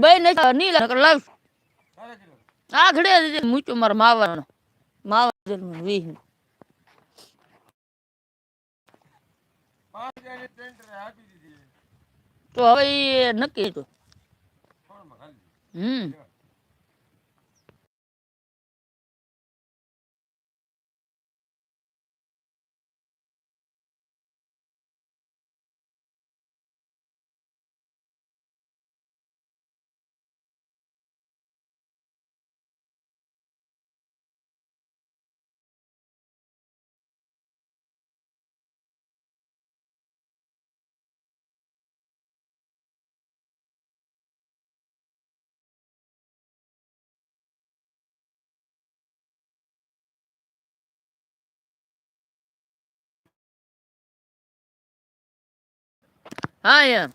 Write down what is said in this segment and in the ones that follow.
બે નહીં લાવ. આ ઘડે મૂચું મારા માવાનો. માવા તો હવે નક્કી હતું. હમ. હા, એમ.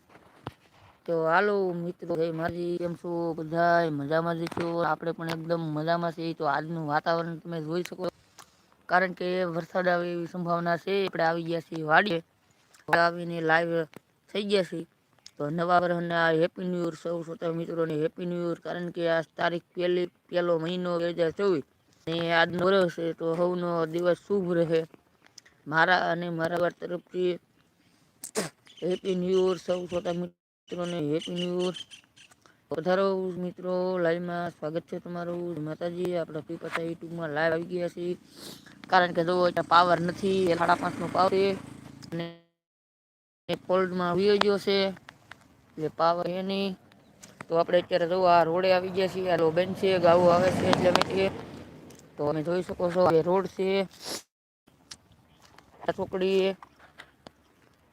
તો હાલો, મિત્રો મારી કેમ છો બધા મજામાં જ છો? આપણે પણ એકદમ મજામાં છીએ. તો આજનું વાતાવરણ તમે જોઈ શકો કારણ કે વરસાદ આવે એવી સંભાવના છે. આપણે આવી ગયા છીએ વાડીએ. આવીને લાઈવ થઈ ગયા છીએ. તો નવા વર્ષના હેપી ન્યૂ યર સૌ શ્રોતા મિત્રોને હેપી ન્યૂ યર કારણ કે આ તારીખ પહેલી, પહેલો મહિનો બે હજાર ચોવીસ. ને આજનો વર્ષ છે. તો સૌનો દિવસ શુભ રહે. મારા અને મારા તરફથી હેપી ન્યુ યર સૌ છોટા મિત્રોને હેપી ન્યુ યર પધારો મિત્રો, લાઈવમાં સ્વાગત છે તમારું. માતાજી, આપણા પીપતા યુટ્યુબમાં લાઈવ આવી ગયા છીએ. કારણ કે જો પાવર નથી સાડા પાંચનો પાવર છે. અને ફોલ્ડમાં વિયો ગયો છે. એટલે પાવર એ નહીં. તો આપણે અત્યારે જો આ રોડે આવી ગયા છીએ. આ બેન છે, ગાવું આવે છે એટલે અમે તો તમે જોઈ શકો છો એ રોડ છે. છોકડી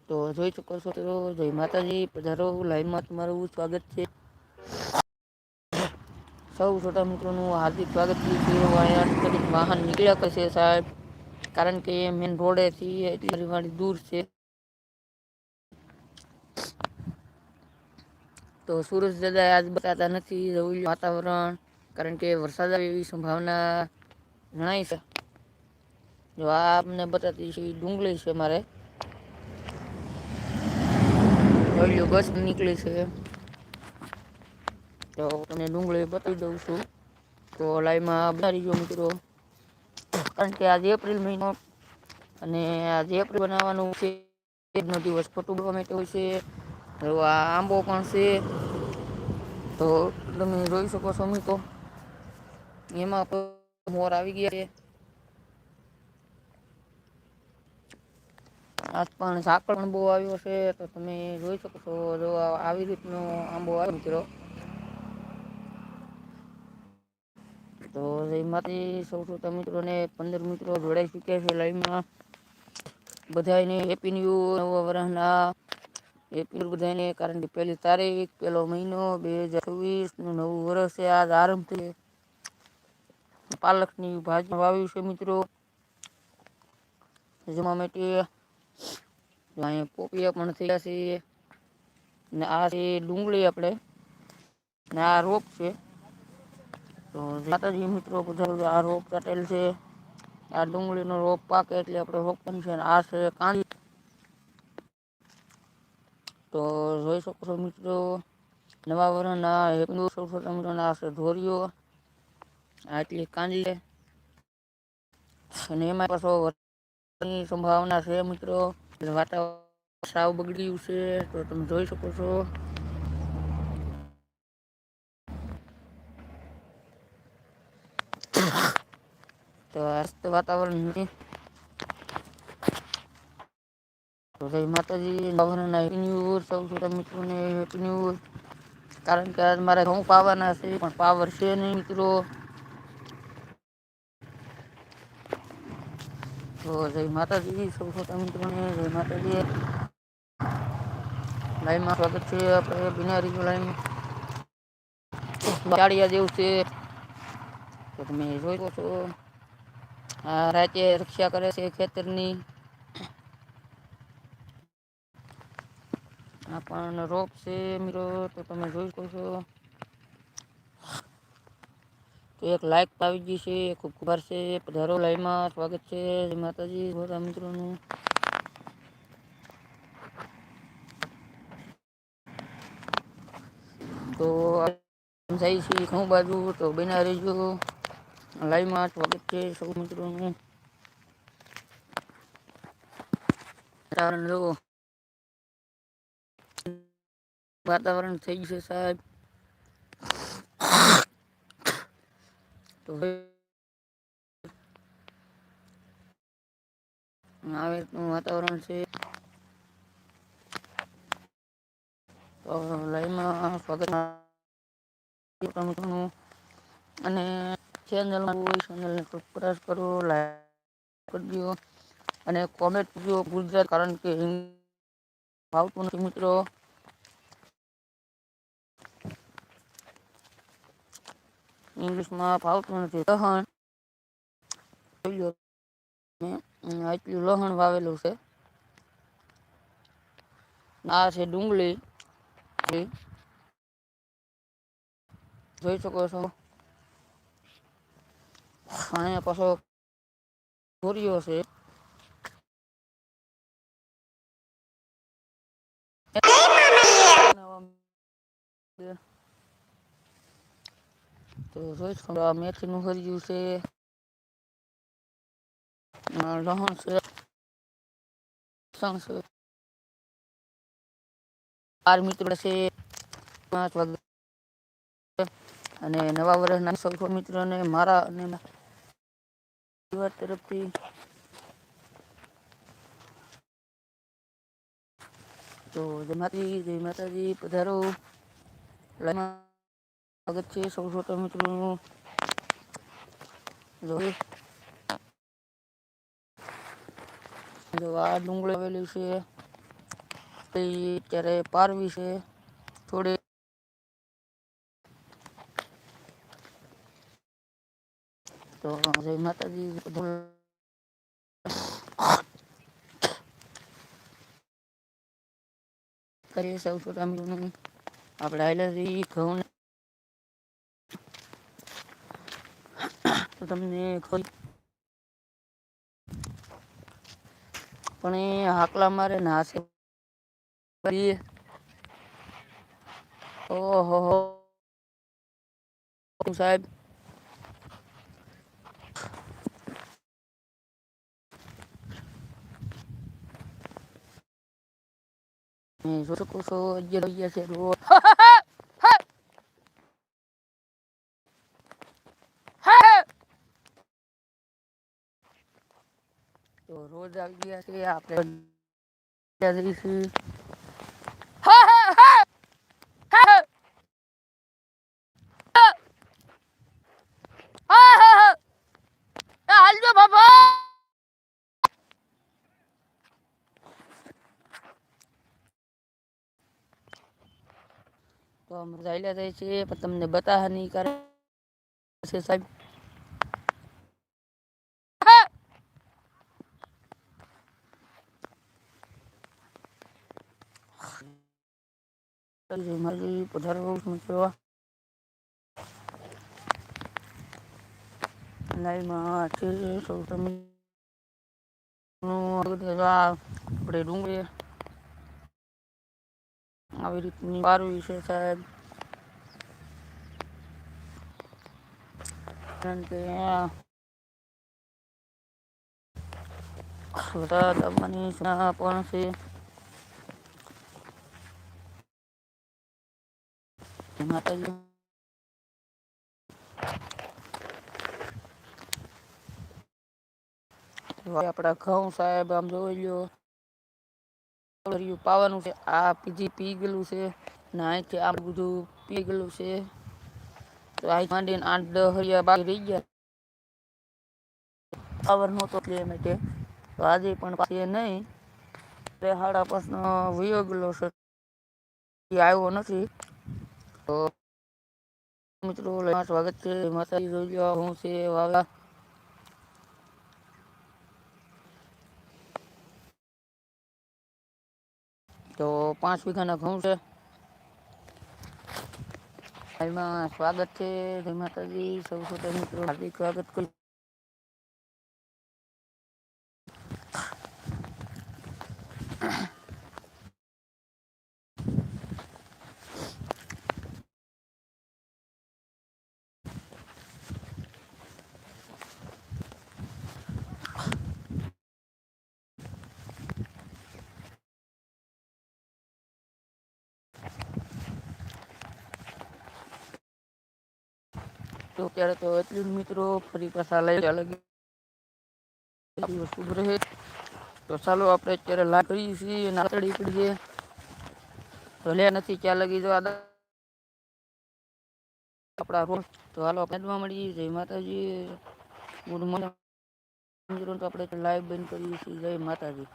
તો જોઈ શકો છો તો જય માતાજી. પધારો લાઈવમાં તમારું સ્વાગત છે. સૌ છોટા મિત્રોનું હાર્દિક સ્વાગત છે. વાહન નીકળ્યા કરશે સાહેબ. કારણ કે મેન રોડેથી એટલી વાળી દૂર છે. તો સુરજ દાદા આજ બતાતા નથી વાતાવરણ, કારણ કે વરસાદ આવે એવી સંભાવના જણાય છે. જો આ આપને બતાતી છે ડુંગળી છે મારે ઓલી બસ નીકળી છે. તો તમને ડુંગળી બતાવી દઉં છું. તો લાઈવમાં બધા રહીજો મિત્રો. કારણ કે આજે એપ્રિલ મહિનો અને આજે એપ્રિલ બનાવવાનું છે. નો દિવસ ફોટું ગમે હોય છે. આ આંબો પણ છે. તો તમે જોઈ શકો છો મિત્રો. એમાં મોર આવી ગયા છે. આજ પણ ઝાકળ પણ બહુ આવ્યો છે, તો તમે જોઈ શકો છો જો આવી રીતનો આંબો આવ્યો મિત્રો. તો એમાંથી સૌથી તમે મિત્રોને પંદર મિત્રો જોડાઈ ચૂક્યા છે લાઈવમાં. બધાને હેપી ન્યુ નવા વર્ષના હેપી બધાને કારણ કે પહેલી તારીખ, પહેલો મહિનો, બે હજાર ચોવીસનું નવું વર્ષ છે, આજ આરંભ થઈ પાલકની ભાજી વાવી છે મિત્રો. જમા માટે અહીંયા પોપિયા પણ થયા છે ને આ છે ડુંગળી આપણે. ને આ રોપ છે. તો માતાજી મિત્રો બધા આ રોપ કાટેલ છે. આ ડુંગળીનો રોપ પાકે એટલે આપણે રોપ પણ છે આ છે કાંદી. તો જોઈ શકો છો મિત્રો નવા વર્ષના હિન્દુ સૌ મિત્રોના આ છે ધોરીઓ. આટલી કાંદી અને એમાં પાછો વરસાદની સંભાવના છે મિત્રો. વાતાવરણ સાવ બગડ્યું છે, તો તમે જોઈ શકો છો. તો આ વાતાવરણ તો માતાજી નવરના હેપી ન્યૂ સૌ છોટા મિત્રોને હેપી કારણ કે આજ મારે ઘઉં પાવાના છે, પણ પાવર છે નહીં મિત્રો. તો જય માતાજી સૌ શ્રોતા મિત્રોને જય માતાજી. લાઈનમાં સ્વાગત છે આપણે બિનારી લાઈન ચાળિયા જેવું છે. તો તમે જોઈ શકો છો. આ રાતે રક્ષા કરે છે ખેતરની. આ પણ રોપ છે મિત્રો, તો તમે જોઈ શકો છો. તો એક લાઈક આવી ગઈ છે ખૂબ ખૂબ છે પધારો લાઈમાં સ્વાગત છે. માતાજી બધા મિત્રોનું. તો જાય છે ઘઉં બાજુ, તો બના રહીજો. લાઈમાં સ્વાગત છે સૌ મિત્રોનું. જો વાતાવરણ થઈ ગયું છે સાહેબ. વાતાવરણ છે. અને ચેનલ ચેનલને સબસ્ક્રાઈબ કરો લાઈક કરજો. અને કોમેન્ટ કરજો ગુજરાત, કારણ કે ભાવતું નથી મિત્રો. ઇંગ્લિશમાં ફાવતું નથી. લહણ આટલું લહણ વાવેલું છે. આ છે ડુંગળી. જોઈ શકો છો. અને પાછો પૂરીઓ છે. તો જોઈ શકો મેથીનું હરિયું છે. લહણ છે. છે. બાર મિત્રો છે. અને નવા વર્ષના સૌ મિત્રોને મારા અને પરિવાર તરફથી તો જય માતાજી જય માતાજી. પધારો. સ્વાગત છે સૌ છોટા મિત્રોનું. જો આ ડુંગળી આવેલી છે. ત્યારે પારવી છે. થોડી તો જય માતાજી. કરીએ સૌ છોટા મિત્રોનું. આપણે આવેલા ઘઉં તો તમને ખોઈ પણ એ હાકલા મારે નાસે. ઓહો સાહેબ. શું શકો છો અગિયાર છે રોડ તો રોજ આવી ગયા છે, આપણે જઈશું તો અમે ચાલ્યા જાય છે પણ તમને બતાવવા નહીં કરે છે તમે આપણે ડુંગળી આવી રીતની બાર છે સાહેબ કારણ કે બધા દવાની પણ છે માતાજી. આપણા ઘઉં સાહેબ આમ જોઈ લો પાવાનું છે. આ પીજી પી ગયેલું છે ને અહીંથી આ બધું પી ગયેલું છે. તો અહીં માંડીને આઠ, દસ હરિયા બાકી રહી ગયા. પાવર નહોતો એટલે માટે તો આજે પણ પાછી નહીં. હાડા પાસનો વયો ગયેલો છે. આવ્યો નથી. તો મિત્રો સ્વાગત છે. માતાજી જોઈ લો હું છે વાલા તો પાંચ વીઘાના ઘઉં છે. એમાં સ્વાગત છે. જય માતાજી. સૌ છોટા મિત્રો, હાર્દિક સ્વાગત કરું. તો અત્યારે તો એટલું જ મિત્રો ફરી પાછા લઈ અલગ વસ્તુ રહે તો ચાલો આપણે અત્યારે લા કરીએ છીએ નાતડી પડીએ તો લે નથી ક્યાં લગી જો આ આપણા રોડ તો હાલો પેદમાં મળીએ. જય માતાજી. Good morning. તો આપણે લાઈવ બંધ કરીએ છીએ. જય માતાજી.